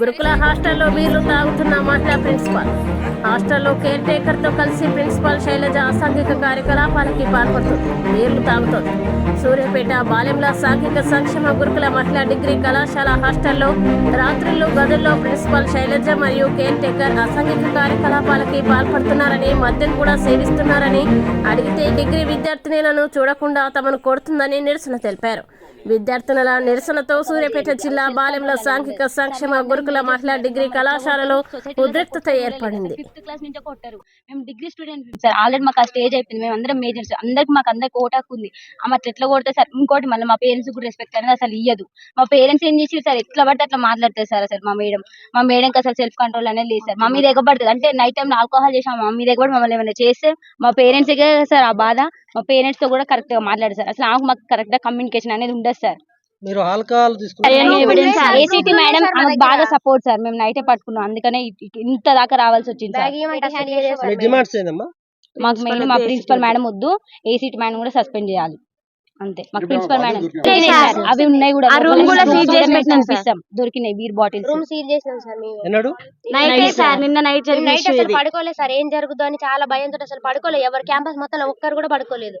గురుకుల హాస్టల్లో వీళ్ళు తాగుతున్న మహిళా ప్రిన్సిపాల్. హాస్టల్లో కేర్ టేకర్తో కలిసి ప్రిన్సిపాల్ శైలజ అసాంఘిక కార్యకలాపాలకి పాల్పడుతుంది. వీర్లు తాగుతోంది. సూర్యాపేట బాలెంల సాంఘిక సంక్షేమ గురుకుల మహిళా డిగ్రీ కళాశాల హాస్టల్లో రాత్రుల్లో గదుల్లో ప్రిన్సిపాల్ శైలజ మరియు కేర్ టేకర్ అసాంఘిక కార్యకలాపాలకి పాల్పడుతున్నారని మద్యం కూడా సేవిస్తున్నారని అడిగితే డిగ్రీ విద్యార్థినులను చూడకుండా తమను కొడుతుందని నిరసన తెలిపారు. విద్యార్థినుల నిరసనతో సూర్యాపేట జిల్లా బాలెంల సాంఘిక సంక్షేమ గురుకుల మహిళా డిగ్రీ కళాశాలలో ఉద్రిక్తత ఏర్పడింది. ఫిఫ్త్ క్లాస్ నుంచి కొట్టారు. మేము డిగ్రీ స్టూడెంట్ సార్. ఆల్రెడీ మాకు ఆ స్టేజ్ అయిపోయింది. మేము అందరం మేజర్స్. అందరికి మాకు అందరికి ఓటాకు ఉంది. ఆమె ఎట్లా కొడితే సార్? ఇంకోటి మళ్ళీ మా పేరెంట్స్ కూడా రెస్పెక్ట్ అనేది అసలు ఇయ్యదు. మా పేరెంట్స్ ఏం చేసి సార్? ఎట్లా పడితే అట్లా మాట్లాడతారు సార్ అసలు మా మేడం. మా మేడంకి అసలు సెల్ఫ్ కంట్రోల్ అనేది లేదు సార్. మా మీద ఎగబడుతుంది. అంటే నైట్ టైం ఆల్కహాల్ చేసాం మా మీద ఎగబడి మమ్మల్ని ఏమైనా చేస్తే మా పేరెంట్స్ సార్ ఆ బాధ. మా పేరెంట్స్తో కూడా కరెక్ట్గా మాట్లాడారు సార్. అసలు ఆమెకు మాకు కరెక్ట్గా కమ్యూనికేషన్ అనేది ఉండదు సార్ మీరు ఆల్కహాల్ తీసుకున్నారు ఏసీటీ మేడం బాగా సపోర్ట్ సార్. మేము నైటే పట్టుకున్నాం. అందుకనే ఇంత దాకా రావాల్సి వచ్చింది సార్. మీ డిమాండ్స్ ఏందమ్మా? మాకు మెయిన్ మా ప్రిన్సిపల్ మేడం వద్దు. ఏసీటీ మేడం కూడా సస్పెండ్ చేయాలి. అంతే. మాకు ప్రిన్సిపల్ మేడం సార్. అవి ఉన్నాయి కూడా. ఆ room కూడా seal చేసి పెట్టినాం. దొరికినాయి బీర్ బాటిల్స్ రూమ్ సీల్ చేసినాం సార్ మేము. ఎన్నాడు? నైట్ సార్ నిన్న నైట్ జరిగిన నైట్ అసలు. పడుకోలేదు సార్. ఏం జరుగుతుందో అని చాలా భయంతో అసలు పడుకోలేదు. ఎవరు క్యాంపస్ మొత్తం ఒక్కరు కూడా పడుకోలేదు.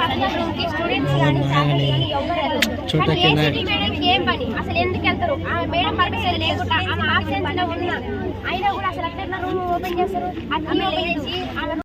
పర్సనల్ రూమ్కి స్టూడెంట్స్ కానీ ఫ్యాకల్టీ కానీ ఎవరు వెళ్ళరు. కానీ ఏసీటీ మేడంకి ఏం పని? అసలు ఎందుకు వెళ్తారు? ఆ మేడం పర్మిషన్ లేకుండా ఆమె ఆబ్సెన్స్లో ఉన్నా అయినా కూడా అసలు అట్లా రూమ్ ఓపెన్ చేస్తారు? అన్ని ఓపెన్ చేసి ఆమె